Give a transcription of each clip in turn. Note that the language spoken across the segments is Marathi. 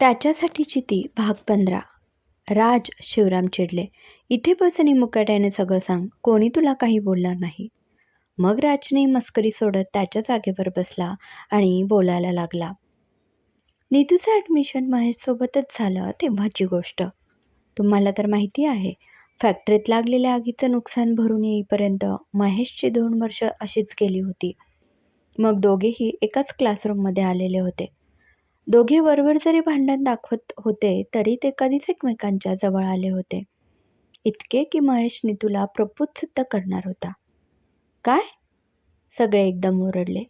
त्याच्यासाठीची ती भाग पंधरा. राज शिवराम चिडले. इथे बस आणि मुकाट्याने सगळं सांग. कोणी तुला काही बोलणार नाही? मग राजने मस्करी सोडत त्याच्या जागेवर बसला आणि बोलायला लागला. नीतूचं ॲडमिशन महेशसोबतच झालं तेव्हाची गोष्ट. तुम्हाला तर माहिती आहे फॅक्टरीत लागलेल्या आगीचं नुकसान भरून येईपर्यंत महेशची दोन वर्ष अशीच गेली होती. मग दोघेही एकाच क्लासरूममध्ये आलेले होते. दोघे वरवर जरी भांडण दाखवत होते तरी ते कधीच एकमेकांच्या जवळ आले होते. इतके की महेश नीतूला प्रपोजसुद्धा करणार होता. काय? सगळे एकदम ओरडले.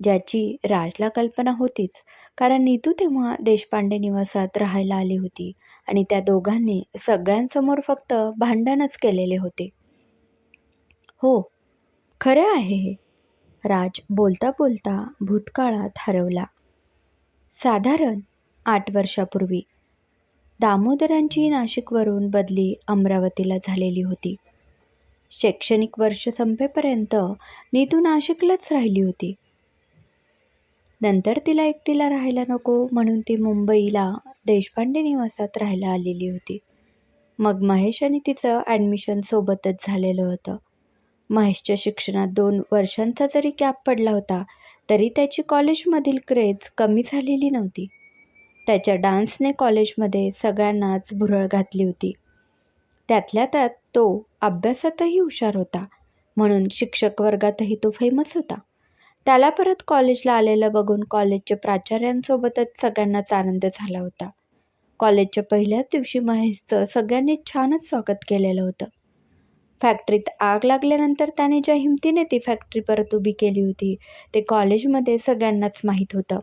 ज्याची राजला कल्पना होतीच कारण नीतू तेव्हा देशपांडे निवासात राहायला आली होती आणि त्या दोघांनी सगळ्यांसमोर फक्त भांडणच केलेले होते. हो खरं आहे हे. राज बोलता बोलता भूतकाळात हरवला. साधारण आठ वर्षापूर्वी. दामोदरांची नाशिकवरून बदली अमरावतीला झालेली होती. शैक्षणिक वर्ष संपेपर्यंत नीतू नाशिकलाच राहिली होती. नंतर तिला एकटीला राहायला नको म्हणून ती मुंबईला देशपांडे निवासात राहायला आलेली होती. मग महेश आणि तिचं ॲडमिशन सोबतच झालेलं होतं. महेशच्या शिक्षणात दोन वर्षांचा जरी गॅप पडला होता तरी त्याची कॉलेजमधील क्रेज कमी झालेली नव्हती. त्याच्या डान्सने कॉलेजमध्ये सगळ्यांनाच भुरळ घातली होती. त्यातल्या त्यात तो अभ्यासातही हुशार होता म्हणून शिक्षक वर्गातही तो फेमस होता. त्याला परत कॉलेजला आलेलं बघून कॉलेजच्या प्राचार्यांसोबतच सगळ्यांनाच आनंद झाला होता. कॉलेजच्या पहिल्याच दिवशी महेशचं सगळ्यांनी छानच स्वागत केलेलं होतं. फॅक्टरीत आग लागल्यानंतर त्याने ज्या हिमतीने ती फॅक्टरी परत उभी केली होती ते कॉलेजमध्ये सगळ्यांनाच माहीत होतं.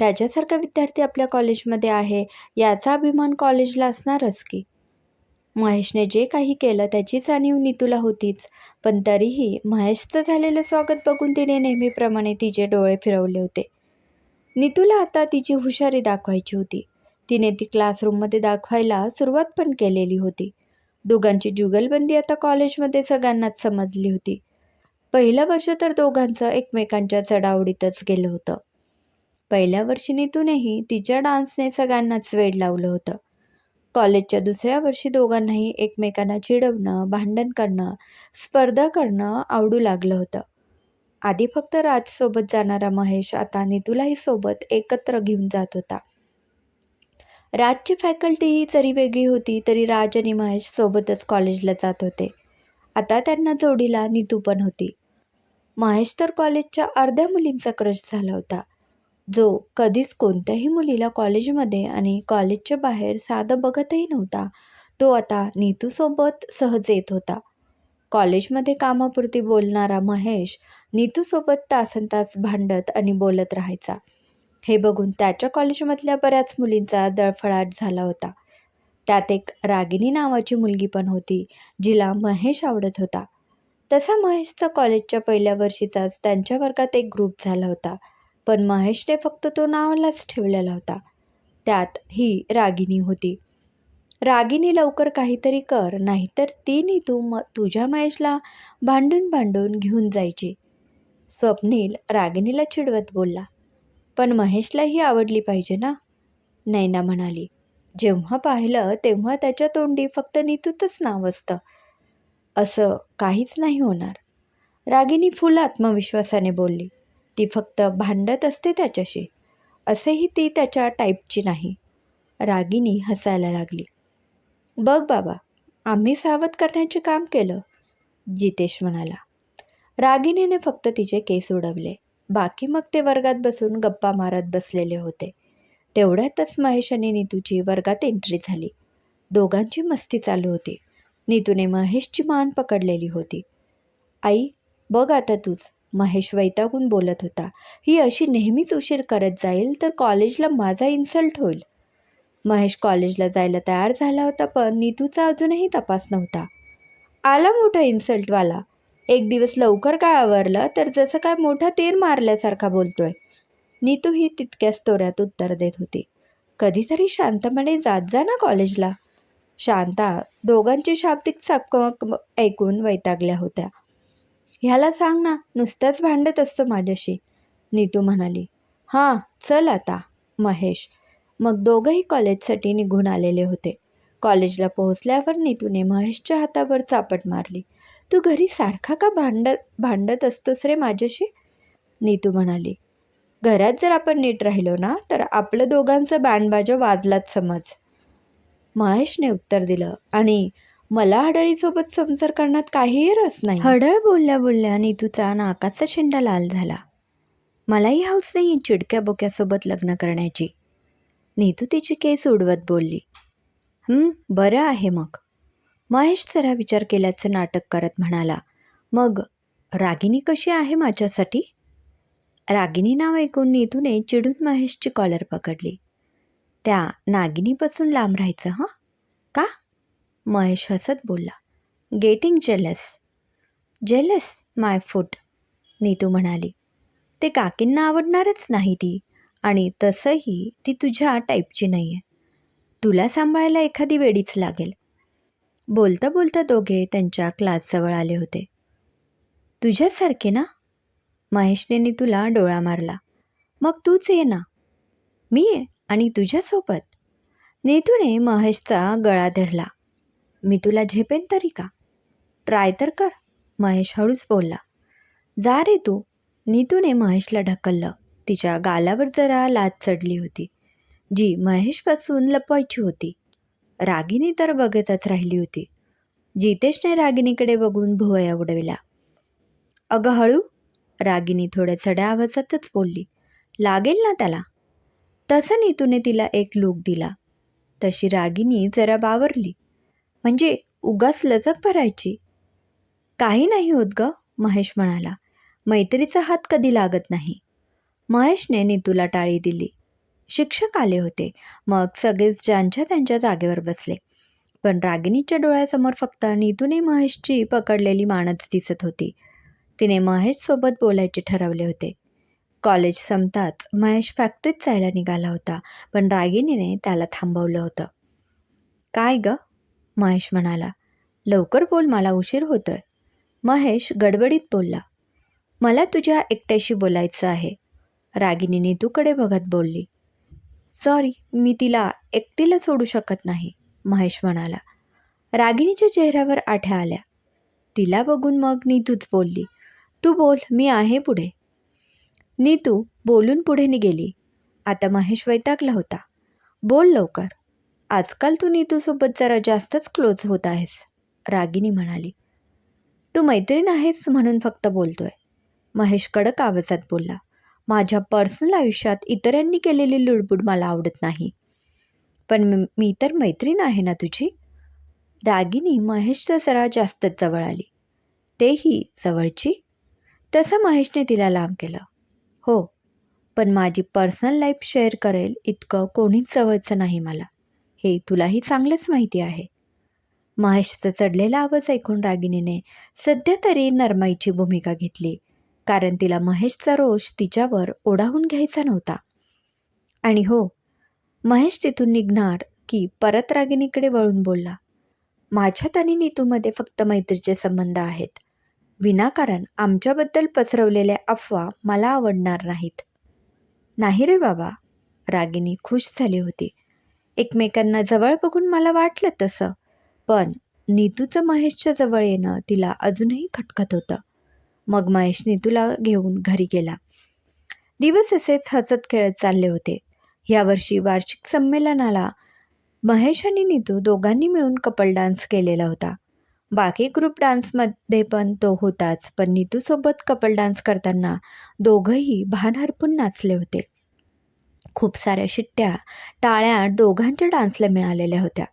त्याच्यासारखा विद्यार्थी आपल्या कॉलेजमध्ये आहे याचा अभिमान कॉलेजला असणारच की. महेशने जे काही केलं त्याची जाणीव नीतूला होतीच पण तरीही महेशचं झालेलं स्वागत बघून तिने नेहमीप्रमाणे तिचे डोळे फिरवले होते. नीतूला आता तिची हुशारी दाखवायची होती. तिने ती क्लासरूममध्ये दाखवायला सुरुवात पण केलेली होती. दोघांची जुगलबंदी आता कॉलेजमध्ये सगळ्यांनाच समजली होती. पहिलं वर्ष तर दोघांचं एकमेकांच्या चढावडीतच गेलं होतं. पहिल्या वर्षी नितूनही तिच्या डान्सने सगळ्यांनाच वेड लावलं होतं. कॉलेजच्या दुसऱ्या वर्षी दोघांनाही एकमेकांना चिडवणं भांडण करणं स्पर्धा करणं आवडू लागलं होतं. आधी फक्त राजसोबत जाणारा महेश आता नितूलाही सोबत एकत्र घेऊन जात होता. राजची फॅकल्टी ही जरी वेगळी होती तरी राज आणि महेश सोबतच कॉलेजला जात होते. आता त्यांना जोडीला नीतू पण होती. महेश तर कॉलेजच्या अर्ध्या मुलींचा क्रश झाला होता. जो कधीच कोणत्याही मुलीला कॉलेजमध्ये आणि कॉलेजच्या बाहेर साधं बघतही नव्हता तो आता नीतूसोबत सहज येत होता. कॉलेजमध्ये कामापुरती बोलणारा महेश नीतूसोबत तासन तास भांडत आणि बोलत राहायचा. हे बघून त्याच्या कॉलेजमधल्या बऱ्याच मुलींचा दळफळाट झाला होता. त्यात एक रागिनी नावाची मुलगी पण होती जिला महेश आवडत होता. तसा महेशचा कॉलेजच्या पहिल्या वर्षीचाच त्यांच्या वर्गात एक ग्रुप झाला होता पण महेशने फक्त तो नावालाच ठेवलेला होता. त्यात ही रागिनी होती. रागिनी लवकर काहीतरी कर नाहीतर ती नी तू म तुझ्या महेशला भांडून भांडून घेऊन जायची. स्वप्नील रागिनीला चिडवत बोलला. पण महेशलाही आवडली पाहिजे ना? नैना म्हणाली. जेव्हा पाहिलं तेव्हा त्याच्या तोंडी फक्त नीतूतच नाव असतं. असं काहीच नाही होणार. रागिनी फुल आत्मविश्वासाने बोलली. ती फक्त भांडत असते त्याच्याशी. असेही ती त्याच्या टाईपची नाही. रागिनी हसायला लागली. बघ बाबा आम्ही सावध करण्याचे काम केलं जितेश म्हणाला. रागिनीने फक्त तिचे केस उडवले. बाकी मग ते वर्गात बसून गप्पा मारत बसलेले होते. तेवढ्यातच महेश आणि नीतूची वर्गात एंट्री झाली. दोघांची मस्ती चालू होती. नीतूने महेशची मान पकडलेली होती. आई बघ आता तूच. महेश वैतागून बोलत होता. ही अशी नेहमीच उशीर करत जाईल तर कॉलेजला माझा इन्सल्ट होईल. महेश कॉलेजला जायला तयार झाला होता पण नीतूचा अजूनही तपास नव्हता. आला मोठा इन्सल्टवाला एक दिवस लवकर काय आवरलं? तर जसं काय मोठा तीर मारल्यासारखा बोलतोय. नीतू ही तितक्याच तोऱ्यात उत्तर देत होती. कधीतरी शांतपणे जात जा ना कॉलेजला. शांता दोघांची शाब्दिक चकमक ऐकून वैतागल्या होत्या. ह्याला सांग ना नुसत्याच भांडत असतो माझ्याशी. नीतू म्हणाली हां चल आता महेश. मग दोघंही कॉलेजसाठी निघून आलेले होते. कॉलेजला पोहोचल्यावर नीतूने महेशच्या हातावर चापट मारली. तू घरी सारखा का भांडत भांडत असतोस रे माझ्याशी? नीतू म्हणाली. घरात जर आपण नीट राहिलो ना तर आपलं दोघांचं बँडबाजा वाजलाच समज. महेशने उत्तर दिलं. आणि मला हडळीसोबत संसार करण्यात काहीही रस नाही. हडळ बोलल्या बोलल्या नीतूचा नाकाचा शेंडा लाल झाला. मलाही हौस नाही चिडक्या बोक्यासोबत लग्न करण्याची. नीतू तिची केस उडवत बोलली. बरं आहे मग. महेश जरा विचार केल्याचं नाटक करत म्हणाला मग रागिनी कशी आहे माझ्यासाठी? रागिनी नाव ऐकून नीतूने चिडून महेशची कॉलर पकडली. त्या नागिनीपासून लांब राहायचं हं? का? महेश हसत बोलला. Getting jealous jealous my foot Neetu म्हणाली. ते काकींना आवडणारच नाही ती आणि तसंही ती तुझ्या टाईपची नाही आहे तुला सांभाळायला एखादी वेळीच लागेल. बोलता बोलता दोघे त्यांच्या क्लासजवळ आले होते. तुझ्यासारखे ना? महेशने तुला डोळा मारला. मग तूच ये ना. मी ये आणि तुझ्यासोबत. नेतूने महेशचा गळा धरला. मी तुला झेपेन तरी का? ट्राय तर कर महेश हळूच बोलला. जा रे तू. नीतूने महेशला ढकललं. तिच्या गालावर जरा लाज चढली होती जी महेशपासून लपवायची होती. रागिनी तर बघतच राहिली होती. जितेशने रागिनीकडे बघून भुवया उडविला. अगं हळू रागिनी थोड्या चढ्या आवाजातच बोलली. लागेल ना त्याला? तसं नीतूने तिला एक लूक दिला. तशी रागिनी जरा बावरली. म्हणजे उगाच लचक भरायची. काही नाही होत ग महेश म्हणाला. मैत्रीचा हात कधी लागत नाही. महेशने नीतूला टाळी दिली. शिक्षक आले होते. मग सगळेच ज्यांच्या त्यांच्या जागेवर बसले. पण रागिनीच्या डोळ्यासमोर फक्त नीतूने महेशची पकडलेली मानच दिसत होती. तिने महेशसोबत बोलायचे ठरवले होते. कॉलेज संपताच महेश फॅक्टरीत जायला निघाला होता पण रागिनीने त्याला थांबवलं होतं. काय ग? महेश म्हणाला. लवकर बोल मला उशीर होतोय. महेश गडबडीत बोलला. मला तुझ्या एकट्याशी बोलायचं आहे. रागिनी तूकडे बघत बोलली. सॉरी मी तिला एकटीला सोडू शकत नाही महेश म्हणाला. रागिणीच्या चेहऱ्यावर आठ्या आल्या. तिला बघून मग नीतूच बोलली तू बोल मी आहे पुढे. नीतू बोलून पुढे गेली आता महेश वैतागला होता. बोल लवकर. आजकाल तू नीतूसोबत जरा जास्तच क्लोज होत आहेस रागिनी म्हणाली. तू मैत्रीण आहेस म्हणून फक्त बोलतोय महेश कडक आवाजात बोलला. माझ्या पर्सनल आयुष्यात इतरांनी केलेली लुडबुड मला आवडत नाही. पण मी तर मैत्रीण आहे ना तुझी? रागिनी महेशचा सरा जास्तच जवळ आली. तेही जवळची? तसं महेशने तिला लांब केलं. हो पण माझी पर्सनल लाईफ शेअर करेल इतकं कोणीच जवळचं नाही मला. हे तुलाही चांगलंच माहिती आहे. महेशचा चढलेला आवाज ऐकून रागिनीने सध्या तरी नरमाईची भूमिका घेतली. कारण तिला महेशचा रोष तिच्यावर ओढावून घ्यायचा नव्हता. आणि हो महेश तिथून निघणार की परत रागिणीकडे वळून बोलला माझ्यात आणि नीतूमध्ये फक्त मैत्रीचे संबंध आहेत. विनाकारण आमच्याबद्दल पसरवलेल्या अफवा मला आवडणार नाहीत. नाही रे बाबा रागिनी खुश झाली होती. एकमेकांना जवळ बघून मला वाटलं तसं पण नीतूचं महेशच्या जवळ येणं तिला अजूनही खटखत होतं. मग महेश नीतूला घेऊन घरी गेला. दिवस असेच हसत खेळत चालले होते. यावर्षी वार्षिक संमेलनाला महेश आणि नीतू दोघांनी मिळून कपल डान्स केलेला होता. बाकी ग्रुप डान्समध्ये पण तो होताच पण नीतूसोबत कपल डान्स करताना दोघंही भान हरपून नाचले होते. खूप साऱ्या शिट्ट्या टाळ्या दोघांच्या डान्सला मिळालेल्या होत्या.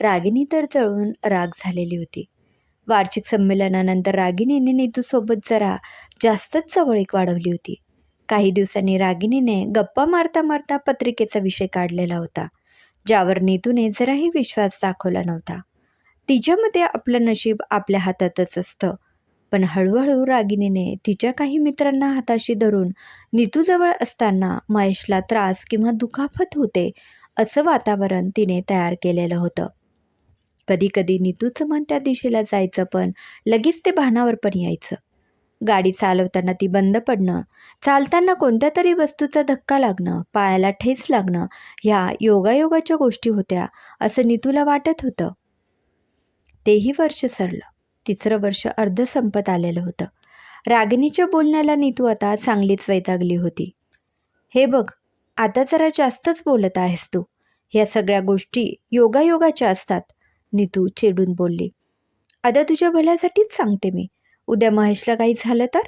रागिनी तर जळून राग झालेली होती. वार्षिक संमेलनानंतर रागिनीने नीतूसोबत जरा जास्तच जवळीक वाढवली होती. काही दिवसांनी रागिनीने गप्पा मारता मारता पत्रिकेचा विषय काढलेला होता ज्यावर नीतूने जराही विश्वास दाखवला नव्हता. तिच्यामध्ये आपलं नशीब आपल्या हातातच असतं पण हळूहळू रागिनीने तिच्या काही मित्रांना हाताशी धरून नीतूजवळ असताना महेशला त्रास किंवा दुखापत होते असं वातावरण तिने तयार केलेलं होतं. कधी कधी नीतूचं मन त्या दिशेला जायचं पण लगेच ते भानावर पण यायचं. गाडी चालवताना ती बंद पडणं चालताना कोणत्या तरी वस्तूचा धक्का लागणं पायाला ठेच लागणं ह्या योगायोगाच्या गोष्टी होत्या असं नीतूला वाटत होतं. तेही वर्ष सरलं. तिसरं वर्ष अर्ध संपत आलेलं होतं. रागिणीच्या बोलण्याला नीतू आता चांगलीच वैतागली होती. हे बघ आता जरा जास्तच बोलत आहेस तू. ह्या सगळ्या गोष्टी योगायोगाच्या असतात. नीतू चिडून बोलली. आता तुझ्या भल्यासाठीच सांगते मी. उद्या महेशला काही झालं तर?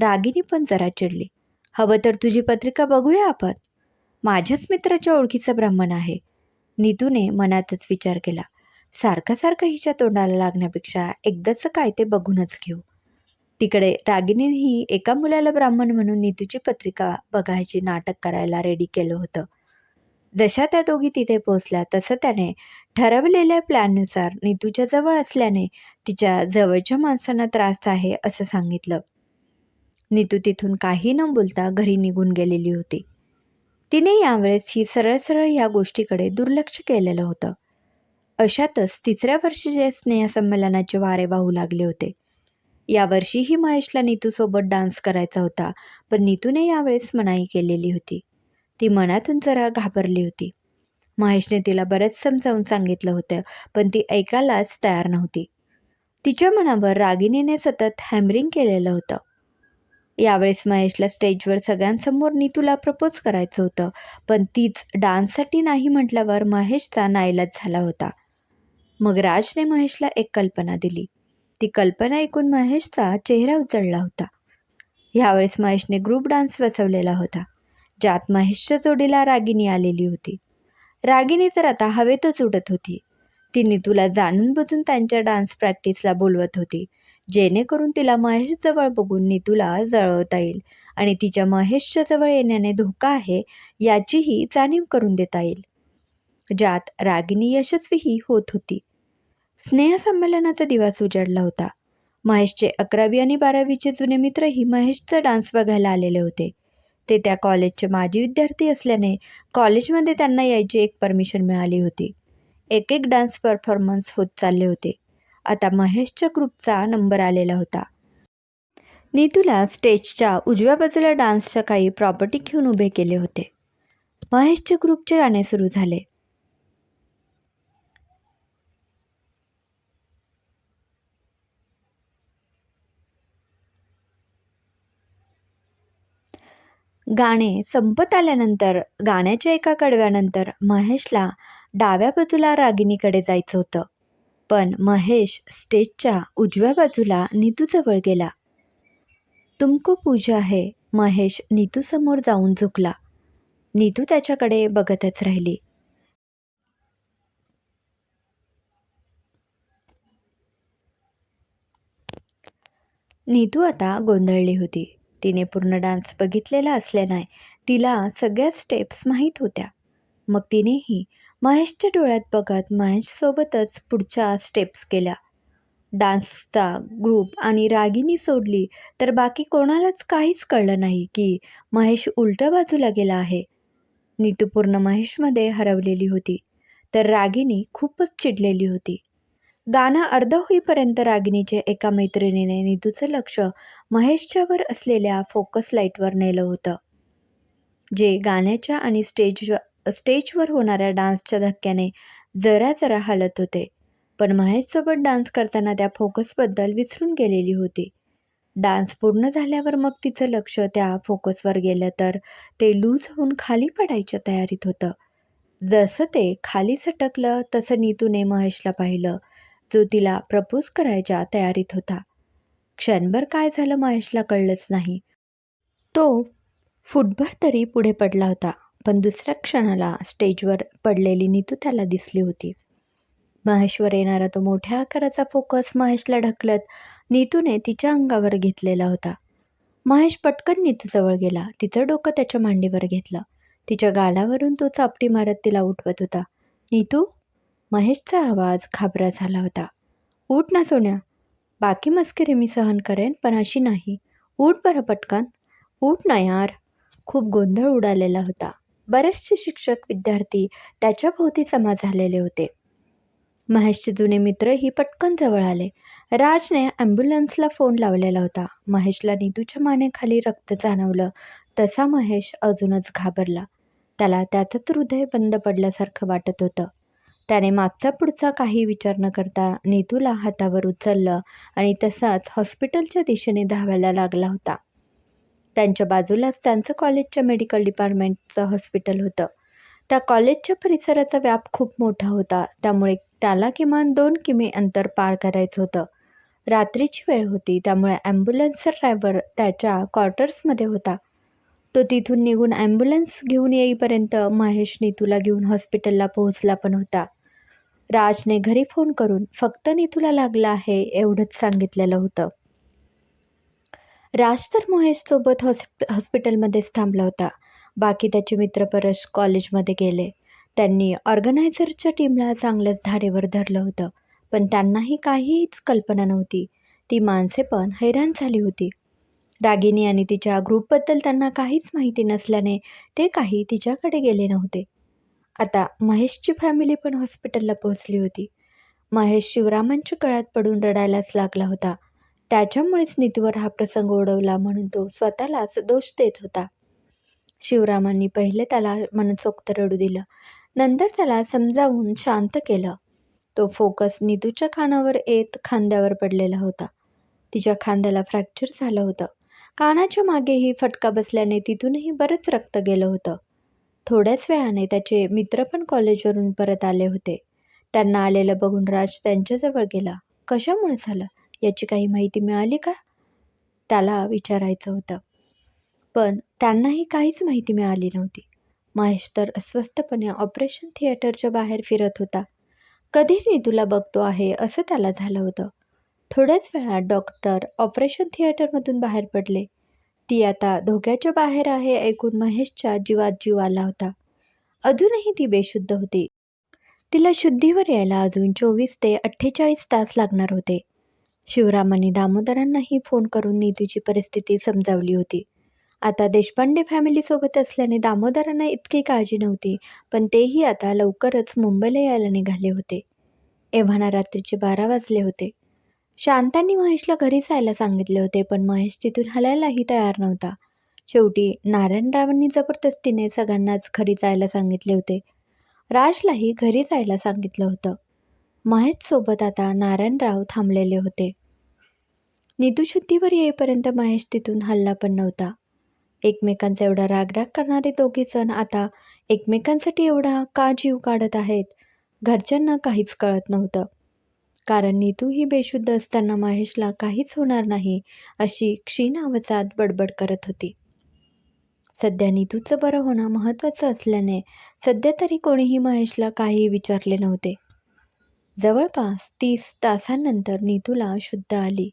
रागिनी पण जरा चिडली. हवं तर तुझी पत्रिका बघूया आपण. माझ्याच मित्राच्या ओळखीचा ब्राह्मण आहे. नितूने मनातच विचार केला. सारखा सारखा हिच्या तोंडाला लागण्यापेक्षा एकदाच काय ते बघूनच घेऊ. तिकडे रागिनीही एका मुलाला ब्राह्मण म्हणून नितूची पत्रिका बघायची नाटक करायला रेडी केलं होतं. जशा त्या दोघी तिथे पोहोचल्या तसं त्याने ठरवलेल्या प्लॅननुसार नीतूच्या जवळ असल्याने तिच्या जवळच्या माणसांना त्रास आहे असं सांगितलं. नीतू तिथून काही न बोलता घरी निघून गेलेली होती. तिने यावेळेस ही सरळ सरळ या गोष्टीकडे दुर्लक्ष केलेलं होतं. अशातच तिसऱ्या वर्षीचे स्नेहसंमेलनाचे वारे वाहू लागले होते. यावर्षीही महेशला नीतूसोबत डान्स करायचा होता पण नीतूने यावेळेस मनाई केलेली होती. ती मनातून जरा घाबरली होती. महेशने तिला बरंच समजावून सांगितलं होतं पण ती ऐकायलाच तयार नव्हती. तिच्या मनावर रागिनीने सतत हॅमरिंग केलेलं होतं. यावेळेस महेशला स्टेजवर सगळ्यांसमोर नीतूला प्रपोज करायचं होतं पण तीच डान्ससाठी नाही म्हटल्यावर महेशचा नाईलाज झाला होता. मग राजने महेशला एक कल्पना दिली. ती कल्पना ऐकून महेशचा चेहरा उचलला होता. यावेळेस महेशने ग्रुप डान्स बसवलेला होता ज्यात महेशच्या जोडीला रागिनी आलेली होती. रागिनी तर आता हवेतच उडत होती. ती तुला जाणून बुजून त्यांच्या डान्स प्रॅक्टिसला बोलवत होती. जेणेकरून तिला महेशजवळ बघून नीतूला जळवता येईल आणि तिच्या महेशच्या जवळ येण्याने धोका आहे याचीही जाणीव करून देता येईल. ज्यात रागिनी यशस्वीही होत होती. स्नेहसंमेलनाचा दिवस उजाडला होता. महेशचे अकरावी आणि बारावीचे जुने मित्रही महेशचा डान्स बघायला आलेले होते. ते त्या कॉलेजचे माजी विद्यार्थी असल्याने कॉलेजमध्ये त्यांना यायची एक परमिशन मिळाली होती. एक एक डान्स परफॉर्मन्स होत चालले होते. आता महेशच्या ग्रुपचा नंबर आलेला होता. नीतूला स्टेजच्या उजव्या बाजूला डान्सच्या काही प्रॉपर्टी घेऊन उभे केले होते. महेशच्या ग्रुपचे गाणे सुरू झाले. गाणे संपत आल्यानंतर गाण्याच्या एका कडव्यानंतर महेशला डाव्या बाजूला रागिणीकडे जायचं होतं. पण महेश स्टेजच्या उजव्या बाजूला नीतूजवळ गेला. तुमको पूजा आहे महेश नीतूसमोर जाऊन झुकला. नीतू त्याच्याकडे बघतच राहिली. नीतू आता गोंधळली होती. तिने पूर्ण डान्स बघितलेला असल्याने तिला सगळ्या स्टेप्स माहीत होत्या. मग तिनेही महेशच्या डोळ्यात बघत महेशसोबतच पुढच्या स्टेप्स केल्या. डान्सचा ग्रुप आणि रागिनी सोडली तर बाकी कोणालाच काहीच कळलं नाही की महेश उलट्या बाजूला गेला आहे. नीतू पूर्ण महेशमध्ये हरवलेली होती तर रागिनी खूपच चिडलेली होती. गाणं अर्ध होईपर्यंत रागिणीचे एका मैत्रिणीने नीतूचं लक्ष महेशच्यावर असलेल्या फोकस लाईटवर नेलं होतं. जे गाण्याच्या आणि स्टेज स्टेजवर होणाऱ्या डान्सच्या धक्क्याने जरा जरा हलत होते. पण महेशसोबत डान्स करताना त्या फोकसबद्दल विसरून गेलेली होती. डान्स पूर्ण झाल्यावर मग तिचं लक्ष त्या फोकसवर गेलं तर ते लूज होऊन खाली पडायच्या तयारीत होतं. जसं ते खाली सटकलं तसं नीतूने महेशला पाहिलं. जो तिला प्रपोज करायच्या तयारीत होता. क्षणभर काय झालं महेशला कळलंच नाही. तो फुटभर तरी पुढे पडला होता पण दुसऱ्या क्षणाला स्टेजवर पडलेली नीतू त्याला दिसली होती. महेशवर येणारा तो मोठ्या आकाराचा फोकस महेशला ढकलत नीतूने तिच्या अंगावर घेतलेला होता. महेश पटकन नीतूजवळ गेला तिचं डोकं त्याच्या मांडीवर घेतलं. तिच्या गालावरून तो चापटी मारत तिला उठवत होता. नीतू? महेशचा आवाज घाबरा झाला होता. उठ ना सोन्या. बाकी मस्करी मी सहन करेन पण अशी नाही. उठ बरं पटकन. उठ ना यार. खूप गोंधळ उडालेला होता. बरेचसे शिक्षक विद्यार्थी त्याच्या भोवती जमा झालेले होते. महेशचे जुने मित्रही पटकन जवळ आले. राजने ॲम्ब्युलन्सला फोन लावलेला होता. महेशला नितूच्या मानेखाली रक्त जाणवलं. तसा महेश अजूनच घाबरला. त्याला त्याचंच हृदय बंद पडल्यासारखं वाटत होतं. त्याने मागचा पुढचा काही विचार न करता नेतूला हातावर उचललं आणि तसाच हॉस्पिटलच्या दिशेने धावायला लागला होता. त्यांच्या बाजूलाच त्यांचं कॉलेजच्या मेडिकल डिपार्टमेंटचं हॉस्पिटल होतं. त्या कॉलेजच्या परिसराचा व्याप खूप मोठा होता. त्यामुळे त्याला किमान दोन किमी अंतर पार करायचं होतं. रात्रीची वेळ होती त्यामुळे ॲम्ब्युलन्सचा ड्रायव्हर त्याच्या क्वार्टर्समध्ये होता. तो तिथून निघून ॲम्ब्युलन्स घेऊन येईपर्यंत महेश नीतूला घेऊन हॉस्पिटलला पोहोचला पण होता. राजने घरी फोन करून फक्त नीतूला लागलं आहे एवढंच सांगितलेलं होतं. राज तर महेशसोबत हॉस्प हॉस्पिटलमध्येच थांबला होता. बाकी त्याचे मित्र परत कॉलेजमध्ये गेले. त्यांनी ऑर्गनायझरच्या टीमला चांगलंच धारेवर धरलं होतं. पण त्यांनाही काहीच कल्पना नव्हती. ती माणसे पण हैराण झाली होती. रागिनी आणि तिच्या ग्रुपबद्दल त्यांना काहीच माहिती नसल्याने ते काही तिच्याकडे गेले नव्हते. आता महेशची फॅमिली पण हॉस्पिटलला पोहोचली होती. महेश शिवरामांच्या गळ्यात पडून रडायलाच लागला होता. त्याच्यामुळेच नीतीवर हा प्रसंग ओढवला म्हणून तो स्वतःलाच दोष देत होता. शिवरामांनी पहिले त्याला मनचोक्त रडू दिलं. नंतर त्याला समजावून शांत केलं. तो फोकस नितूच्या कानावर येत खांद्यावर पडलेला होता. तिच्या खांद्याला फ्रॅक्चर झालं होतं. कानाच्या मागेही फटका बसल्याने तिथूनही बरंच रक्त गेलं होतं. थोड्याच वेळाने त्याचे मित्र पण कॉलेजवरून परत आले होते. त्यांना आलेलं बघून राज त्यांच्याजवळ गेला. कशामुळे झालं? याची काही माहिती मिळाली का? त्याला विचारायचं होतं. पण त्यांनाही काहीच माहिती मिळाली नव्हती. महेश तर अस्वस्थपणे ऑपरेशन थिएटरच्या बाहेर फिरत होता. कधीच मी तुला बघतो आहे असं त्याला झालं होतं. थोड्याच वेळात डॉक्टर ऑपरेशन थिएटरमधून बाहेर पडले. ती आता धोक्याच्या बाहेर आहे ऐकून महेशच्या जीवात जीव आला होता. अजूनही ती बेशुद्ध होती. तिला शुद्धीवर यायला अजून चोवीस ते अठ्ठेचाळीस तास लागणार होते. शिवरामांनी दामोदरांनाही फोन करून नीतूची परिस्थिती समजावली होती. आता देशपांडे फॅमिलीसोबत असल्याने दामोदरांना इतकी काळजी नव्हती पण तेही आता लवकरच मुंबईला यायला निघाले होते. एव्हाना रात्रीचे बारा वाजले होते. शांतांनी महेशला घरी जायला सांगितले होते पण महेश तिथून हलायलाही तयार नव्हता. शेवटी नारायणरावांनी जबरदस्तीने सगळ्यांनाच घरी जायला सांगितले होते. राजलाही घरी जायला सांगितलं होतं. महेशसोबत आता नारायणराव थांबलेले होते. निधूशुद्धीवर येईपर्यंत महेश तिथून हल्ला पण नव्हता. एकमेकांचा एवढा रागराग करणारे दोघे जण आता एकमेकांसाठी एवढा का जीव काढत आहेत घरच्यांना काहीच कळत नव्हतं. कारण नीतू ही बेशुद्ध असताना महेशला काहीच होणार नाही अशी क्षीण आवाजात बडबड करत होती. सध्या नीतूचं बरं होणं महत्त्वाचं असल्याने सध्या तरी कोणीही महेशला काही विचारले नव्हते. जवळपास तीस तासांनंतर नीतूला शुद्ध आली.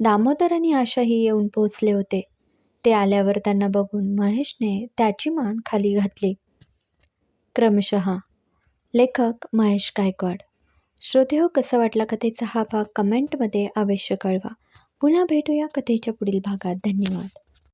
दामोदर आणि आशाही येऊन पोहोचले होते. ते आल्यावर त्यांना बघून महेशने त्याची मान खाली घातली. क्रमशः लेखक महेश गायकवाड श्रोते हो कसा वाटला कथेचा हा भाग कमेंटमध्ये अवश्य कळवा. पुन्हा भेटूया कथेच्या पुढील भागात. धन्यवाद.